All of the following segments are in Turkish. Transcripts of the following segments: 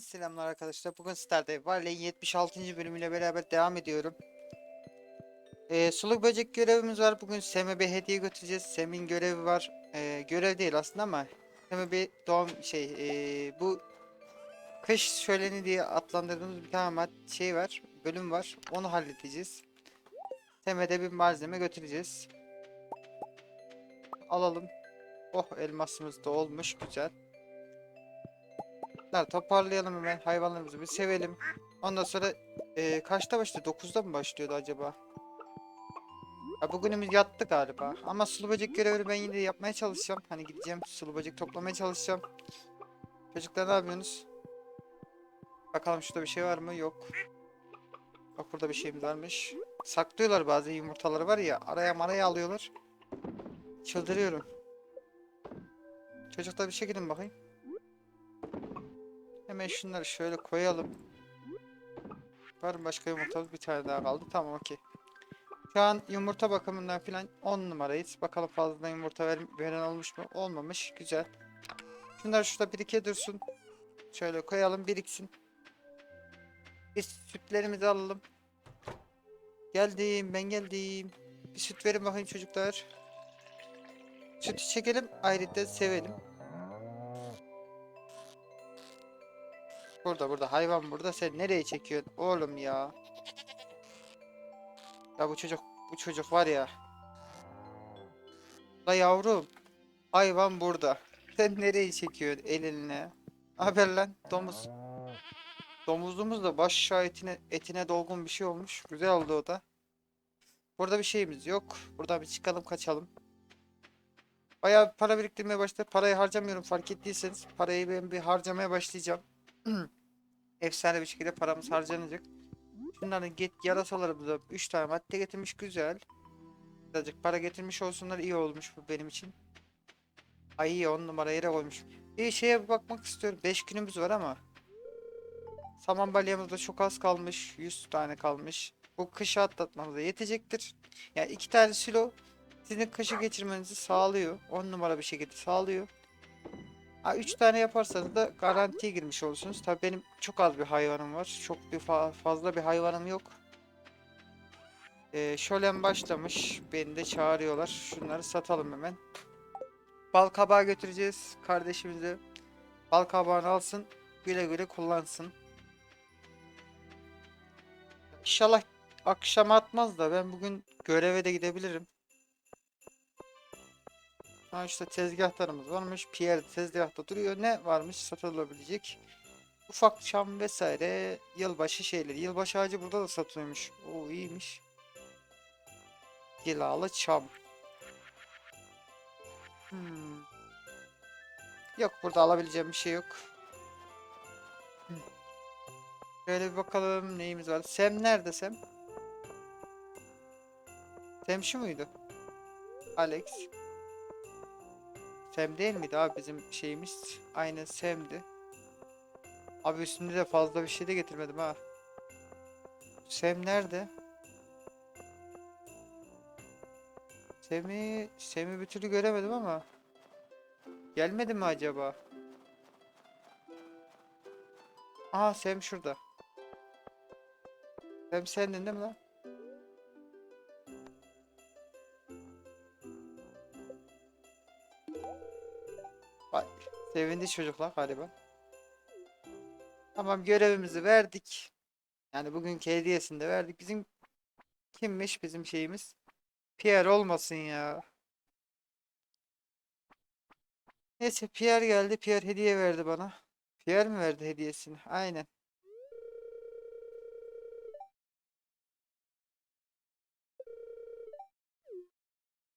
Selamlar arkadaşlar. Bugün Stardew Valley'in 76. bölümüyle beraber devam ediyorum. Ee, suluk böcek görevimiz var. Bugün Sem'e bir hediye götüreceğiz. Sem'in görevi var. Ee, görev değil aslında ama Sem'e bir doğum şey ee, bu kış şöleni diye adlandırdığımız bir tane şey var. Bölüm var. Onu halledeceğiz. Sem'e de bir malzeme götüreceğiz. Alalım. Oh elmasımız da olmuş. Güzel. Lan toparlayalım hemen hayvanlarımızı bir sevelim. Ondan sonra e, kaçta başladı? 9'da mı başlıyordu acaba? Ya bugünümüz yattı galiba. Ama sulu böcek görevini ben yine yapmaya çalışacağım. Hani gideceğim sulu böcek toplamaya çalışacağım. Çocuklar ne yapıyorsunuz? Bakalım şurada bir şey var mı? Yok. Bak burada bir şeyimiz varmış. Saklıyorlar bazı yumurtaları var ya. Araya maraya alıyorlar. Çıldırıyorum. Çocuklar bir şey gidin bakayım. Hemen şunları şöyle koyalım. Var mı başka yumurtamız? Bir tane daha kaldı. Tamam okey. Şu an yumurta bakımından filan 10 numarayız. Bakalım fazla yumurta ver veren olmuş mu? Olmamış. Güzel. Şunlar şurada birike dursun. Şöyle koyalım biriksin. Biz sütlerimizi alalım. Geldim ben geldim. Bir süt verin bakayım çocuklar. Sütü çekelim ayrıca sevelim. Burada burada hayvan burada sen nereye çekiyorsun oğlum ya? Ya bu çocuk bu çocuk var ya. La yavrum hayvan burada. Sen nereye çekiyorsun elinle? Haber lan domuz. Domuzumuz da baş aşağı etine, etine dolgun bir şey olmuş. Güzel oldu o da. Burada bir şeyimiz yok. Buradan bir çıkalım kaçalım. Bayağı para biriktirmeye başladı. Parayı harcamıyorum fark ettiyseniz. Parayı ben bir harcamaya başlayacağım. Efsane bir şekilde paramız harcanacak. Şunların get yarasalarımıza 3 tane madde getirmiş güzel. Birazcık para getirmiş olsunlar iyi olmuş bu benim için. Ay iyi 10 numara yere koymuş. Bir şeye bakmak istiyorum. 5 günümüz var ama. Saman balyamızda çok az kalmış. 100 tane kalmış. Bu kışı atlatmamıza yetecektir. Yani iki tane silo sizin kışı geçirmenizi sağlıyor. 10 numara bir şekilde sağlıyor. Ha 3 tane yaparsanız da garantiye girmiş olursunuz. Tabii benim çok az bir hayvanım var. Çok bir fa- fazla bir hayvanım yok. Ee, şölen başlamış. Beni de çağırıyorlar. Şunları satalım hemen. Bal kabağı götüreceğiz kardeşimize. Bal kabağını alsın. Güle güle kullansın. İnşallah akşam atmaz da ben bugün göreve de gidebilirim. Ha işte tezgahlarımız varmış. Pierre tezgahta duruyor. Ne varmış satılabilecek? Ufak çam vesaire. Yılbaşı şeyleri. Yılbaşı ağacı burada da satılıyormuş. O iyiymiş. Gilalı çam. Hmm. Yok burada alabileceğim bir şey yok. Hmm. Şöyle bir bakalım neyimiz var. Sem nerede Sem? Sem şu muydu? Alex. Sam değil miydi abi bizim şeyimiz? Aynen Sam'di. Abi üstünde de fazla bir şey de getirmedim ha. Sam nerede? Sam'i Sam'i bir türlü göremedim ama. Gelmedi mi acaba? Aha Sam şurada. Sam sendin değil mi lan? Sevindi çocuklar galiba. Tamam görevimizi verdik. Yani bugünkü hediyesini de verdik. Bizim kimmiş bizim şeyimiz? Pierre olmasın ya. Neyse Pierre geldi. Pierre hediye verdi bana. Pierre mi verdi hediyesini? Aynen.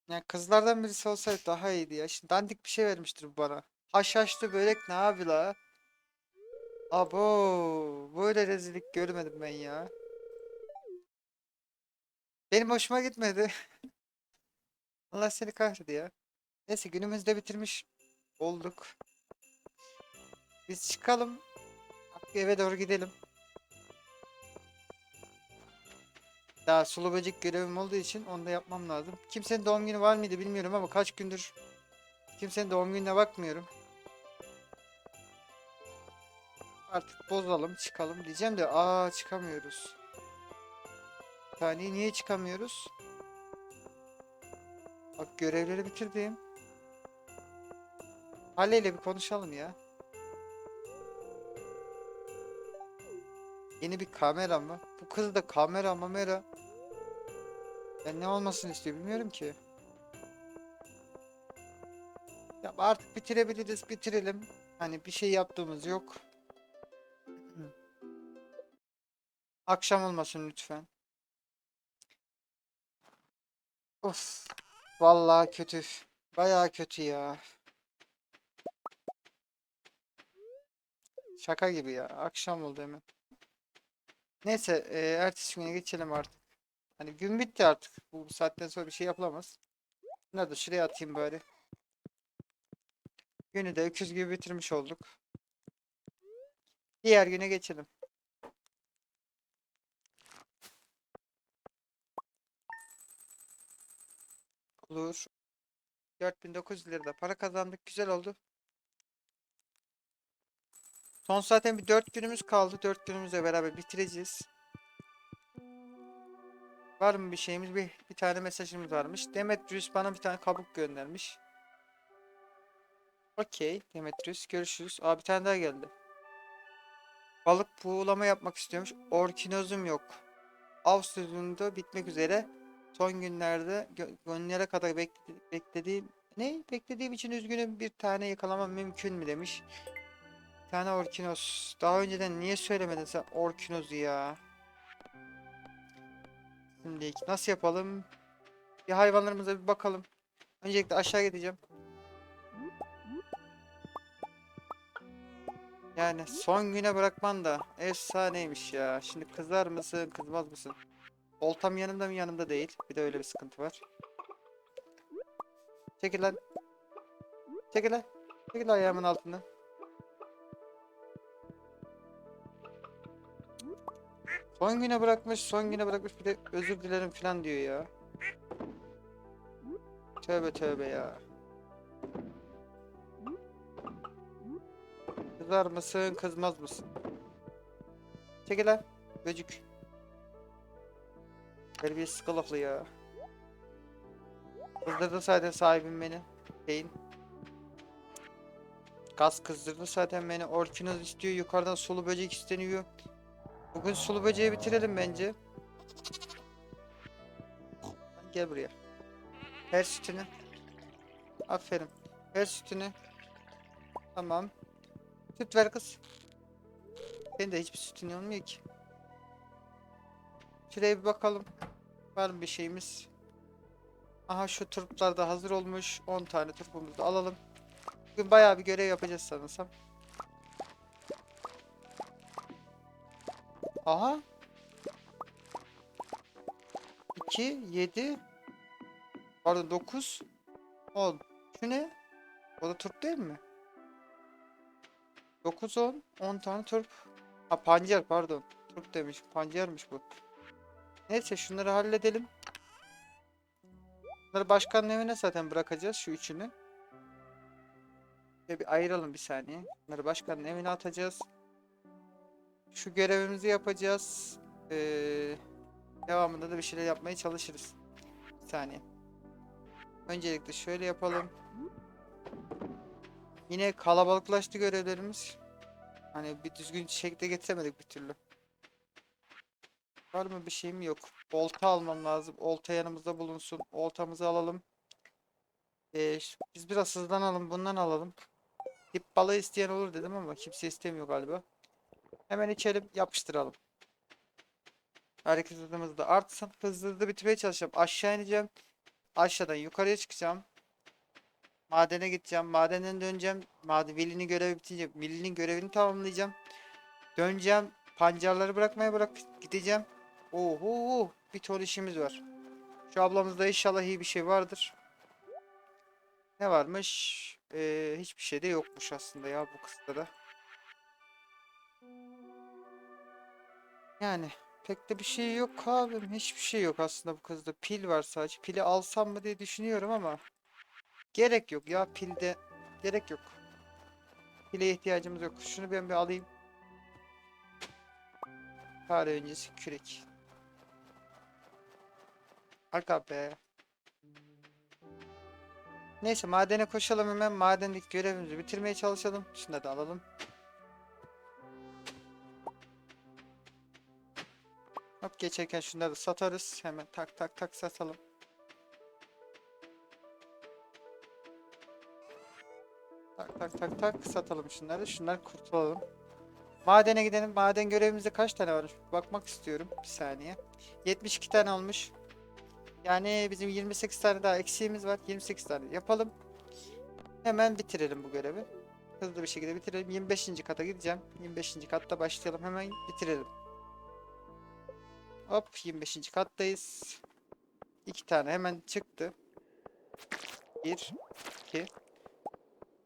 Yani kızlardan birisi olsaydı daha iyiydi ya. Şimdi dandik bir şey vermiştir bu bana. Haşhaşlı börek ne abi la? Abo, böyle rezillik görmedim ben ya. Benim hoşuma gitmedi. Allah seni kahredi ya. Neyse günümüzde bitirmiş olduk. Biz çıkalım. Eve doğru gidelim. Daha sulu böcek görevim olduğu için onu da yapmam lazım. Kimsenin doğum günü var mıydı bilmiyorum ama kaç gündür kimsenin doğum gününe bakmıyorum. Artık bozalım çıkalım diyeceğim de aa çıkamıyoruz. Bir saniye niye çıkamıyoruz? Bak görevleri bitirdim. Hale ile bir konuşalım ya. Yeni bir kamera mı? Bu kız da kamera mamera. Ben ne olmasını istiyor bilmiyorum ki. Ya artık bitirebiliriz, bitirelim. Hani bir şey yaptığımız yok. Akşam olmasın lütfen. Of. Vallahi kötü. Bayağı kötü ya. Şaka gibi ya. Akşam oldu hemen. Neyse, e, ertesi güne geçelim artık. Hani gün bitti artık. Bu saatten sonra bir şey yapılamaz. Nerede? Şuraya atayım bari. Günü de öküz gibi bitirmiş olduk. Diğer güne geçelim. Olur. 4900 lira da para kazandık. Güzel oldu. Son zaten bir 4 günümüz kaldı. 4 günümüzle beraber bitireceğiz. Var mı bir şeyimiz? Bir, bir tane mesajımız varmış. Demetrius bana bir tane kabuk göndermiş. Okey Demetrius görüşürüz. Aa bir tane daha geldi. Balık buğulama yapmak istiyormuş. Orkinozum yok. Av sezonunda bitmek üzere. Son günlerde gö- gönüllere kadar bekledi- beklediğim ne? Beklediğim için üzgünüm. Bir tane yakalamam mümkün mü demiş. Bir tane orkinos. Daha önceden niye söylemedin sen orkinozu ya? Şimdi nasıl yapalım? Bir hayvanlarımıza bir bakalım. Öncelikle aşağı gideceğim. Yani son güne bırakman da efsaneymiş ya. Şimdi kızar mısın, kızmaz mısın? Oltam yanımda mı yanımda değil. Bir de öyle bir sıkıntı var. Çekil lan. Çekil lan. Çekil ayağımın altından. Son güne bırakmış, son güne bırakmış bir de özür dilerim falan diyor ya. Tövbe tövbe ya. Kızar mısın, kızmaz mısın? Çekil lan. Böcük. Terbiyesiz kılıklı ya. Kızdırdı zaten sahibim beni. Şeyin. Gaz kızdırdı zaten beni. Orkinoz istiyor. Yukarıdan sulu böcek isteniyor. Bugün sulu böceği bitirelim bence. Gel buraya. Her sütünü. Aferin. Her sütünü. Tamam. Süt ver kız. Senin de hiçbir sütün olmuyor ki. Şuraya bir bakalım. Var mı bir şeyimiz? Aha şu turplar da hazır olmuş. 10 tane turpumuzu da alalım. Bugün bayağı bir görev yapacağız sanırsam. Aha. 2, 7. Pardon 9. 10. Şu ne? O da turp değil mi? 9, 10. 10 tane turp. Ha pancar pardon. Turp demiş. Pancarmış bu. Neyse şunları halledelim. Bunları başkanın evine zaten bırakacağız şu üçünü. Şöyle bir ayıralım bir saniye. Bunları başkanın evine atacağız. Şu görevimizi yapacağız. Ee, devamında da bir şeyler yapmaya çalışırız. Bir saniye. Öncelikle şöyle yapalım. Yine kalabalıklaştı görevlerimiz. Hani bir düzgün şekilde getiremedik bir türlü. Var mı bir şeyim yok. Olta almam lazım. Olta yanımızda bulunsun. Oltamızı alalım. Ee, biz biraz hızlanalım. Bundan alalım. Dip balığı isteyen olur dedim ama kimse istemiyor galiba. Hemen içelim. Yapıştıralım. Hareket hızımız da artsın. Hızlı hızlı bitirmeye çalışacağım. Aşağı ineceğim. Aşağıdan yukarıya çıkacağım. Madene gideceğim. Madenden döneceğim. Maden Veli'nin görevi bitince Veli'nin görevini tamamlayacağım. Döneceğim. Pancarları bırakmaya bırak gideceğim. Oho, bir ton işimiz var. Şu ablamızda inşallah iyi bir şey vardır. Ne varmış? Ee, hiçbir şey de yokmuş aslında ya bu kızda da. Yani pek de bir şey yok abim. Hiçbir şey yok aslında bu kızda. Pil var sadece. Pili alsam mı diye düşünüyorum ama gerek yok ya pilde gerek yok. Pile ihtiyacımız yok. Şunu ben bir alayım. Fare öncesi kürek. Aga be. Neyse madene koşalım hemen. Madendeki görevimizi bitirmeye çalışalım. Şunu da alalım. Hop geçerken şunları da satarız. Hemen tak tak tak satalım. Tak tak tak tak satalım şunları. Şunlar kurtulalım. Madene gidelim. Maden görevimizde kaç tane varmış? Bakmak istiyorum. Bir saniye. 72 tane olmuş. Yani bizim 28 tane daha eksiğimiz var. 28 tane yapalım. Hemen bitirelim bu görevi. Hızlı bir şekilde bitirelim. 25. kata gideceğim. 25. katta başlayalım. Hemen bitirelim. Hop 25. kattayız. 2 tane hemen çıktı. 1 2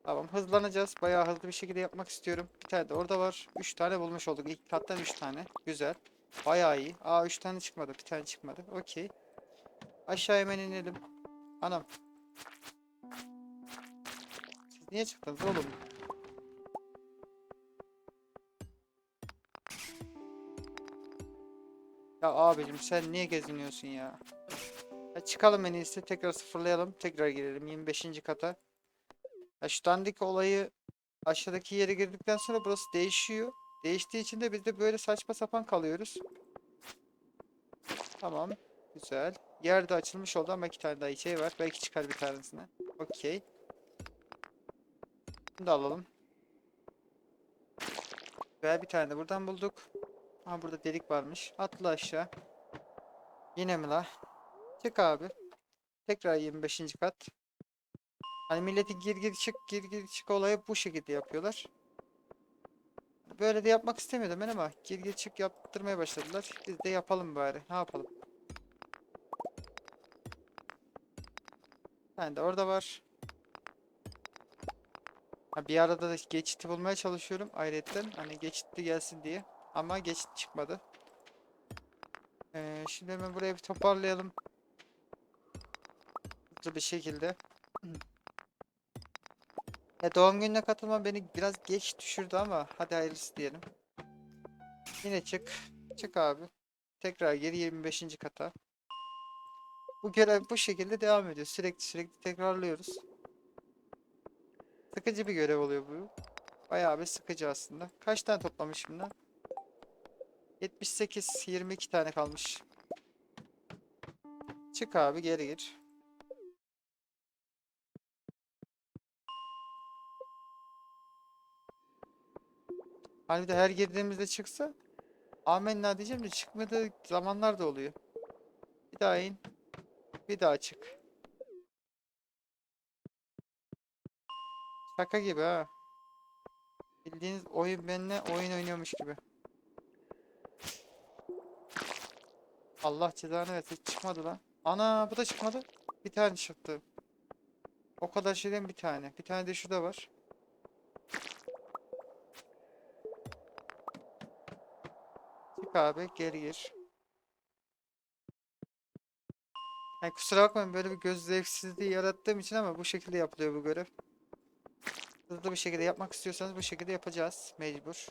Tamam hızlanacağız. Bayağı hızlı bir şekilde yapmak istiyorum. Bir tane de orada var. 3 tane bulmuş olduk. İlk kattan 3 tane. Güzel. Bayağı iyi. Aa 3 tane çıkmadı. Bir tane çıkmadı. Okey. Aşağı hemen inelim. Anam. Siz niye çıktınız oğlum? Ya abicim sen niye geziniyorsun ya? ya çıkalım en iyisi. Tekrar sıfırlayalım. Tekrar girelim 25. kata. Ya şu dandik olayı aşağıdaki yere girdikten sonra burası değişiyor. Değiştiği için de biz de böyle saçma sapan kalıyoruz. Tamam. Güzel. Yerde açılmış oldu ama iki tane daha şey var. Belki çıkar bir tanesine. Okey. Bunu da alalım. Ve bir tane de buradan bulduk. Aha burada delik varmış. Atla aşağı. Yine mi la? Çık abi. Tekrar 25. kat. Hani milleti gir gir çık gir gir çık olayı bu şekilde yapıyorlar. Böyle de yapmak istemiyordum ben ama gir gir çık yaptırmaya başladılar. Biz de yapalım bari. Ne yapalım? Tane de orada var. Ha, bir arada da geçiti bulmaya çalışıyorum ayrıyetten. Hani geçitli gelsin diye. Ama geçit çıkmadı. Ee, şimdi hemen buraya bir toparlayalım. Hızlı bir şekilde. Ya doğum gününe katılma beni biraz geç düşürdü ama hadi hayırlısı diyelim. Yine çık. Çık abi. Tekrar geri 25. kata. Bu görev bu şekilde devam ediyor. Sürekli sürekli tekrarlıyoruz. Sıkıcı bir görev oluyor bu. Bayağı bir sıkıcı aslında. Kaç tane toplamışım lan? 78, 22 tane kalmış. Çık abi geri gir. Hani de her girdiğimizde çıksa amenna diyeceğim de çıkmadığı zamanlar da oluyor. Bir daha in. Bir daha çık. Şaka gibi ha. Bildiğiniz oyun benimle oyun oynuyormuş gibi. Allah cezanı versin çıkmadı lan. Ana bu da çıkmadı. Bir tane çıktı. O kadar şeyden bir tane. Bir tane de şurada var. Çık abi geri gir. Yani kusura bakmayın böyle bir göz zevksizliği yarattığım için ama bu şekilde yapılıyor bu görev. Hızlı bir şekilde yapmak istiyorsanız bu şekilde yapacağız. Mecbur.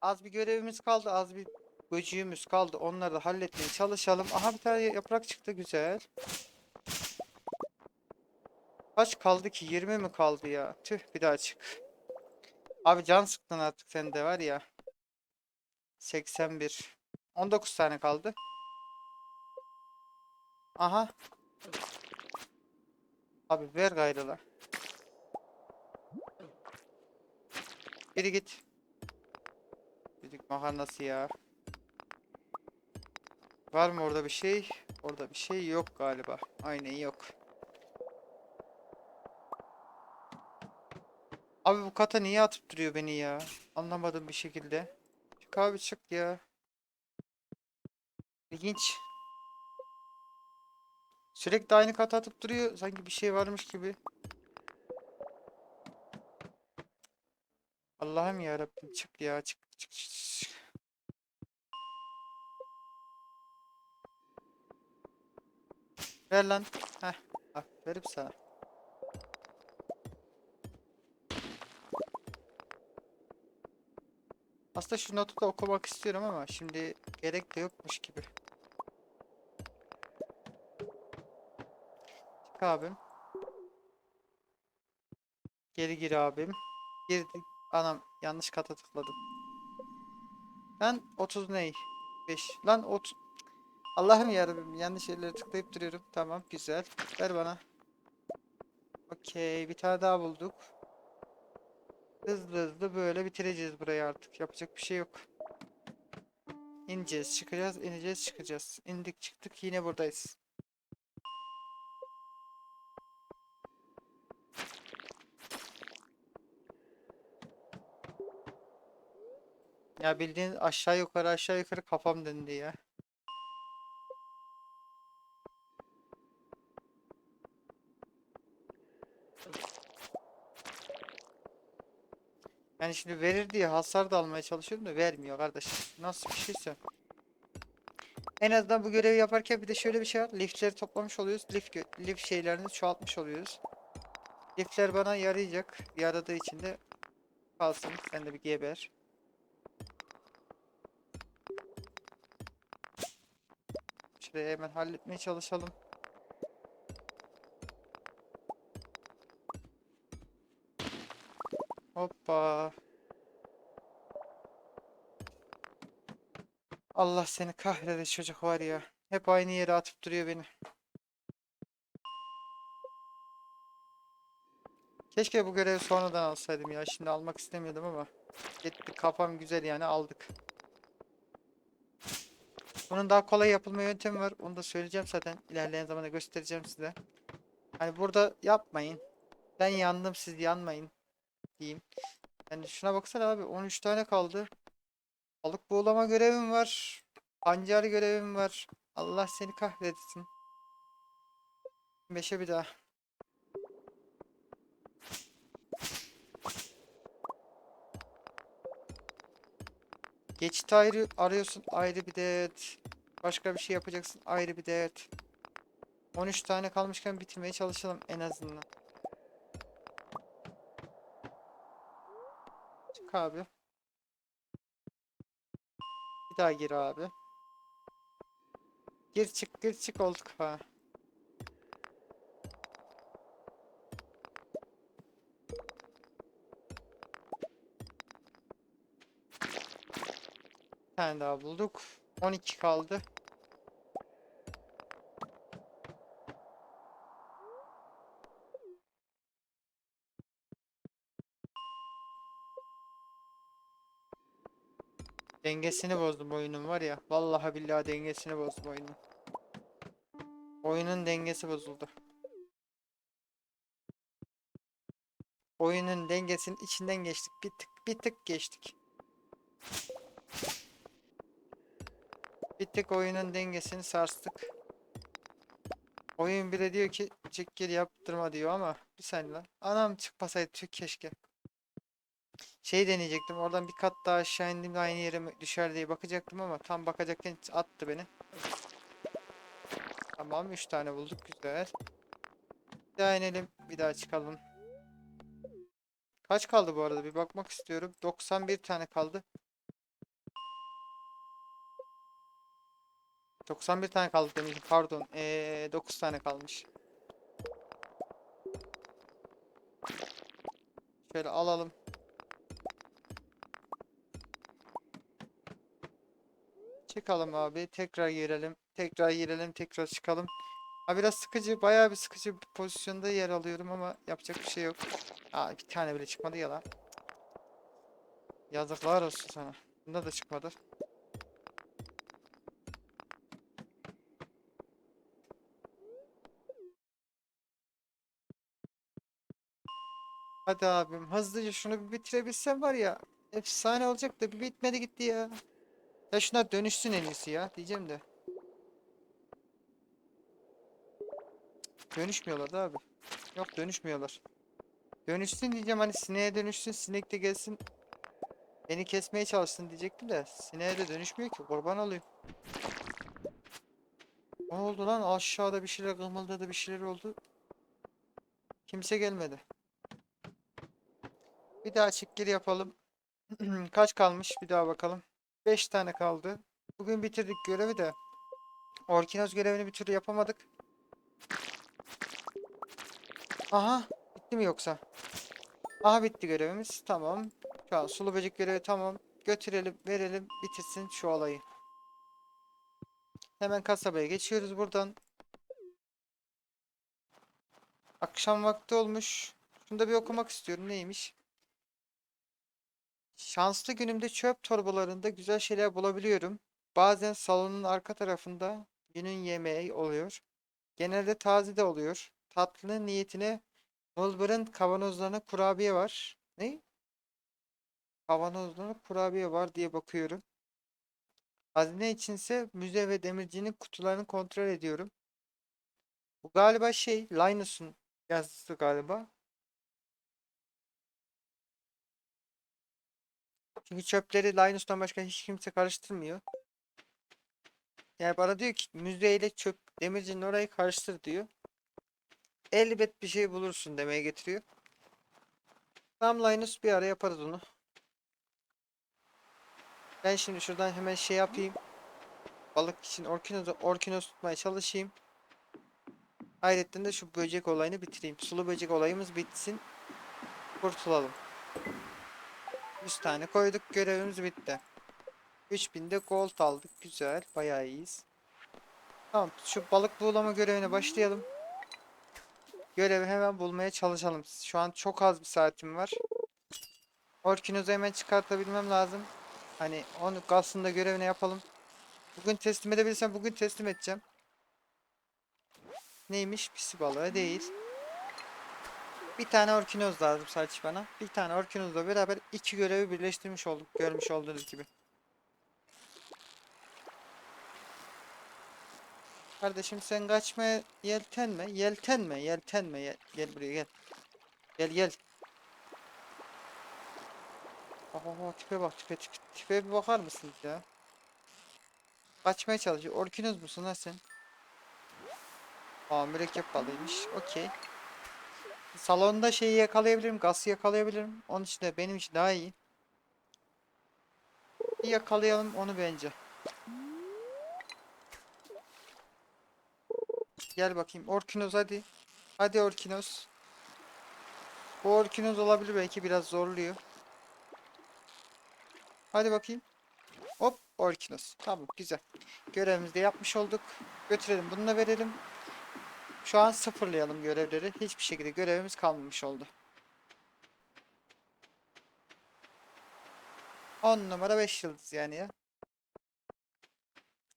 Az bir görevimiz kaldı. Az bir böcüğümüz kaldı. Onları da halletmeye çalışalım. Aha bir tane yaprak çıktı. Güzel. Kaç kaldı ki? 20 mi kaldı ya? Tüh bir daha çık. Abi can sıktın artık sen de var ya. 81. 19 tane kaldı. Aha. Abi ver gayrıla. Geri git. Düdük makarnası ya. Var mı orada bir şey? Orada bir şey yok galiba. Aynen yok. Abi bu kata niye atıp duruyor beni ya? Anlamadım bir şekilde. Çık abi çık ya. İlginç. Sürekli aynı kata atıp duruyor. Sanki bir şey varmış gibi. Allah'ım ya Rabbim çık ya çık çık çık. çık. Ver lan. Heh. Aferin sana. Aslında şu notu da okumak istiyorum ama şimdi gerek de yokmuş gibi. Çık abim. Geri gir abim. Girdik. Anam yanlış kata tıkladım. Lan 30 ney? 5. Lan 30. Allah'ım yarabbim yanlış yerlere tıklayıp duruyorum. Tamam güzel. Ver bana. Okey bir tane daha bulduk. Hızlı hızlı böyle bitireceğiz burayı artık. Yapacak bir şey yok. İneceğiz, çıkacağız, ineceğiz, çıkacağız. İndik, çıktık, yine buradayız. Ya bildiğin aşağı yukarı aşağı yukarı kafam döndü ya. Yani şimdi verir diye hasar da almaya çalışıyorum da vermiyor kardeş. Nasıl bir şeyse. En azından bu görevi yaparken bir de şöyle bir şey var. Liftleri toplamış oluyoruz. Lift, gö- lift şeylerini çoğaltmış oluyoruz. Liftler bana yarayacak. Yaradığı için de kalsın. Sen de bir geber. Şurayı hemen halletmeye çalışalım. Hoppa. Allah seni kahrede çocuk var ya. Hep aynı yere atıp duruyor beni. Keşke bu görevi sonradan alsaydım ya. Şimdi almak istemiyordum ama. Gitti kafam güzel yani aldık. Bunun daha kolay yapılma yöntemi var. Onu da söyleyeceğim zaten. İlerleyen zamanda göstereceğim size. Hani burada yapmayın. Ben yandım siz yanmayın. Diyeyim. Yani şuna baksana abi 13 tane kaldı. Balık buğulama görevim var. Pancar görevim var. Allah seni kahretsin. 5'e bir daha. Geçit ayrı arıyorsun ayrı bir dert. Başka bir şey yapacaksın ayrı bir dert. 13 tane kalmışken bitirmeye çalışalım en azından. Çık abi. Bir daha gir abi. Gir çık gir çık olduk ha. Tane daha bulduk. 12 kaldı. Dengesini bozdum oyunun var ya. Vallahi billahi dengesini bozdum oyunun. Oyunun dengesi bozuldu. Oyunun dengesinin içinden geçtik. Bir tık bir tık geçtik. Bir tık oyunun dengesini sarstık. Oyun bile diyor ki çık geri yaptırma diyor ama bir saniye lan. Anam çıkmasaydı tüh keşke. Şey deneyecektim. Oradan bir kat daha aşağı indiğimde aynı yere düşer diye bakacaktım ama tam bakacakken attı beni. Tamam 3 tane bulduk güzel. Bir daha inelim. Bir daha çıkalım. Kaç kaldı bu arada? Bir bakmak istiyorum. 91 tane kaldı. 91 tane kaldı demişim. Pardon. Ee, 9 tane kalmış. Şöyle alalım. Çıkalım abi. Tekrar girelim. Tekrar girelim. Tekrar çıkalım. Ha biraz sıkıcı. Bayağı bir sıkıcı bir pozisyonda yer alıyorum ama yapacak bir şey yok. Aa bir tane bile çıkmadı ya lan. Yazıklar olsun sana. Bunda da çıkmadı. Hadi abim hızlıca şunu bir bitirebilsem var ya. Efsane olacak da bir bitmedi gitti ya. Ya şuna dönüşsün en iyisi ya diyeceğim de. Dönüşmüyorlar da abi. Yok dönüşmüyorlar. Dönüşsün diyeceğim hani sineğe dönüşsün sinek de gelsin. Beni kesmeye çalışsın diyecektim de sineğe de dönüşmüyor ki kurban olayım. Ne oldu lan aşağıda bir şeyler kımıldadı bir şeyler oldu. Kimse gelmedi. Bir daha çık gir yapalım. Kaç kalmış? Bir daha bakalım. 5 tane kaldı. Bugün bitirdik görevi de. Orkinos görevini bir türlü yapamadık. Aha. Bitti mi yoksa? Aha bitti görevimiz. Tamam. Şu an sulu böcek görevi tamam. Götürelim, verelim, bitirsin şu olayı. Hemen kasabaya geçiyoruz buradan. Akşam vakti olmuş. Şunu da bir okumak istiyorum. Neymiş? Şanslı günümde çöp torbalarında güzel şeyler bulabiliyorum. Bazen salonun arka tarafında günün yemeği oluyor. Genelde taze de oluyor. Tatlı niyetine Mulber'ın kavanozlarına kurabiye var. Ne? Kavanozlarına kurabiye var diye bakıyorum. Hazine içinse müze ve demircinin kutularını kontrol ediyorum. Bu galiba şey, Linus'un yazısı galiba. Çünkü çöpleri Linus'tan başka hiç kimse karıştırmıyor. Yani bana diyor ki müzeyle çöp demircinin orayı karıştır diyor. Elbet bir şey bulursun demeye getiriyor. Tam Linus bir ara yaparız onu. Ben şimdi şuradan hemen şey yapayım. Balık için orkinos, orkinos tutmaya çalışayım. Hayretten de şu böcek olayını bitireyim. Sulu böcek olayımız bitsin. Kurtulalım. 100 tane koyduk. Görevimiz bitti. 3000 de gold aldık. Güzel. Bayağı iyiyiz. Tamam. Şu balık bulama görevine başlayalım. Görevi hemen bulmaya çalışalım. Şu an çok az bir saatim var. Orkinos'u hemen çıkartabilmem lazım. Hani onu aslında görevini yapalım. Bugün teslim edebilirsem bugün teslim edeceğim. Neymiş? Pisi balığı değil. Bir tane orkinoz lazım sadece bana. Bir tane orkinozla beraber iki görevi birleştirmiş olduk. Görmüş olduğunuz gibi. Kardeşim sen kaçmaya yeltenme. Yeltenme. Yeltenme. Gel, gel buraya gel. Gel gel. Bak tipe bak tipe tipe, tipe bir bakar mısınız ya? Kaçmaya çalışıyor. Orkinoz musun lan sen? Aa mürekkep balıymış. Okey. Salonda şeyi yakalayabilirim. Gazı yakalayabilirim. Onun için de benim için daha iyi. Bir yakalayalım onu bence. Gel bakayım. Orkinos hadi. Hadi Orkinos. Bu Orkinos olabilir belki biraz zorluyor. Hadi bakayım. Hop Orkinos. Tamam güzel. Görevimizi de yapmış olduk. Götürelim bunu da verelim. Şu an sıfırlayalım görevleri. Hiçbir şekilde görevimiz kalmamış oldu. 10 numara 5 yıldız yani ya.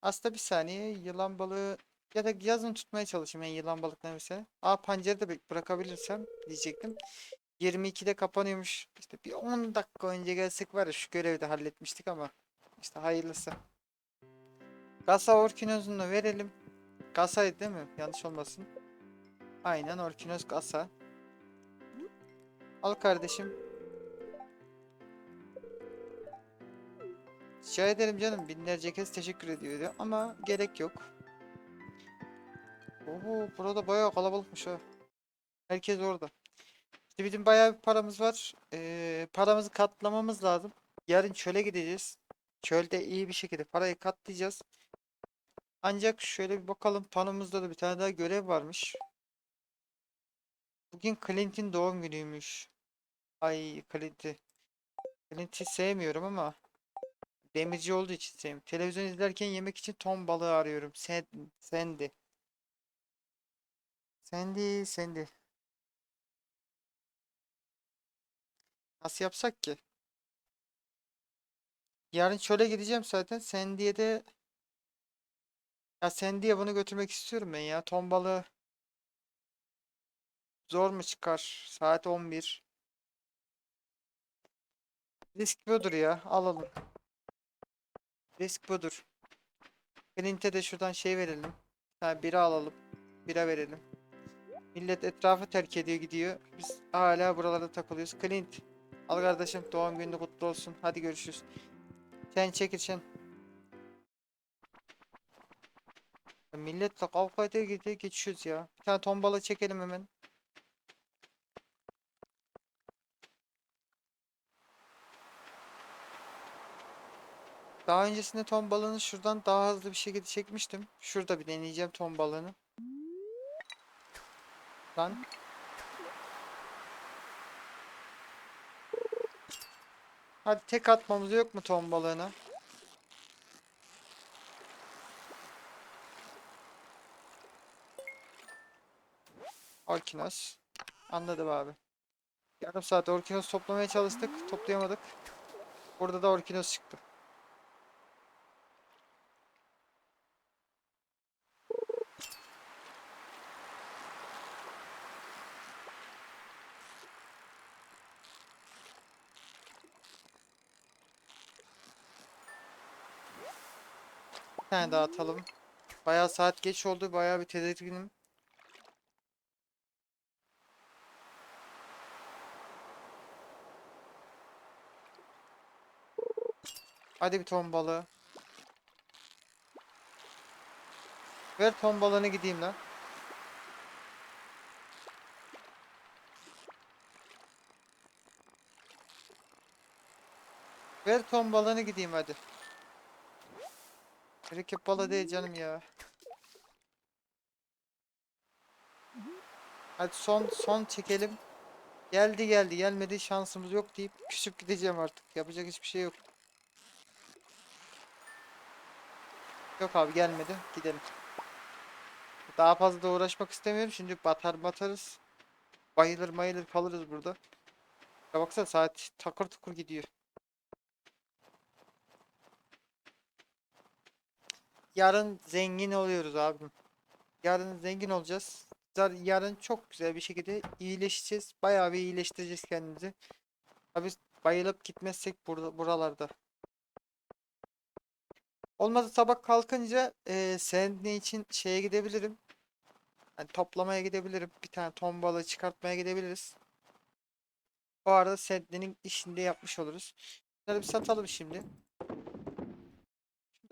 Aslında bir saniye yılan balığı ya da yazın tutmaya çalışayım yani yılan balıklarını mesela. Aa pancarı da bırakabilirsem diyecektim. 22'de kapanıyormuş. İşte bir 10 dakika önce gelsek var ya şu görevi de halletmiştik ama işte hayırlısı. Gasa Orkinos'unu verelim. Gasa'ydı değil mi? Yanlış olmasın. Aynen Orkinos Gasa. Al kardeşim. Rica ederim canım. Binlerce kez teşekkür ediyor diyor. ama gerek yok. Oho burada bayağı kalabalıkmış ha. Herkes orada. İşte bizim bayağı bir paramız var. Ee, paramızı katlamamız lazım. Yarın çöle gideceğiz. Çölde iyi bir şekilde parayı katlayacağız. Ancak şöyle bir bakalım panomuzda da bir tane daha görev varmış. Bugün Clint'in doğum günüymüş. Ay Clint'i. Clint'i sevmiyorum ama demirci olduğu için sevmiyorum. Televizyon izlerken yemek için ton balığı arıyorum. Sen, sendi. Sendi, sendi. Nasıl yapsak ki? Yarın çöle gideceğim zaten. Sandy'ye de ya Sandy'ye bunu götürmek istiyorum ben ya. Ton balığı zor mu çıkar? Saat 11. Risk budur ya. Alalım. Risk budur. Clint'e de şuradan şey verelim. Ha bira alalım. Bira verelim. Millet etrafı terk ediyor gidiyor. Biz hala buralarda takılıyoruz. Clint. Al kardeşim doğum günü kutlu olsun. Hadi görüşürüz. Sen çekil sen. Milletle kavga ede gide geçiyoruz ya. Bir tane ton balığı çekelim hemen. Daha öncesinde ton balığını şuradan daha hızlı bir şekilde çekmiştim. Şurada bir deneyeceğim ton balığını. Lan. Hadi tek atmamız yok mu ton balığına? Orkinos. Anladım abi. Yarım saat Orkinos toplamaya çalıştık. Toplayamadık. Burada da Orkinos çıktı. Tane daha atalım. Bayağı saat geç oldu. Bayağı bir tedirginim. Hadi bir ton balığı. Ver ton balığını gideyim lan. Ver ton balığını gideyim hadi. Mürekkep balığı değil canım ya. Hadi son son çekelim. Geldi geldi gelmedi şansımız yok deyip küsüp gideceğim artık. Yapacak hiçbir şey yok. Yok abi gelmedi. Gidelim. Daha fazla da uğraşmak istemiyorum. Şimdi batar batarız. Bayılır mayılır kalırız burada. Ya baksana saat takır tukur gidiyor. Yarın zengin oluyoruz abim. Yarın zengin olacağız. Yarın çok güzel bir şekilde iyileşeceğiz. Bayağı bir iyileştireceğiz kendimizi. Tabii bayılıp gitmezsek burada buralarda. Olmadı sabah kalkınca eee senin için şeye gidebilirim. Hani toplamaya gidebilirim. Bir tane ton balığı çıkartmaya gidebiliriz. O arada Sedne'nin işini de yapmış oluruz. Bunları bir satalım şimdi.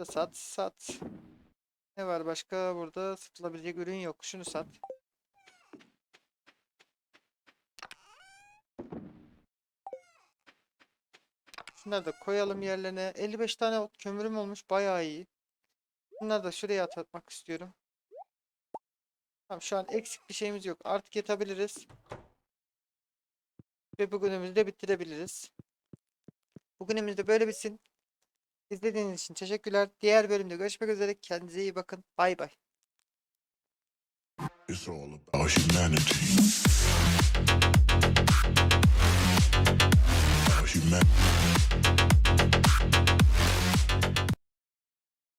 Sat, sat. Ne var başka? Burada satılabilecek ürün yok. Şunu sat. Şunları da koyalım yerlerine. 55 tane ot- kömürüm olmuş. Bayağı iyi. Bunları da şuraya at- atmak istiyorum. Tamam şu an eksik bir şeyimiz yok. Artık yatabiliriz. Ve bugünümüzü de bitirebiliriz. Bugünümüz de böyle bitsin. İzlediğiniz için teşekkürler. Diğer bölümde görüşmek üzere. Kendinize iyi bakın. Bay bay.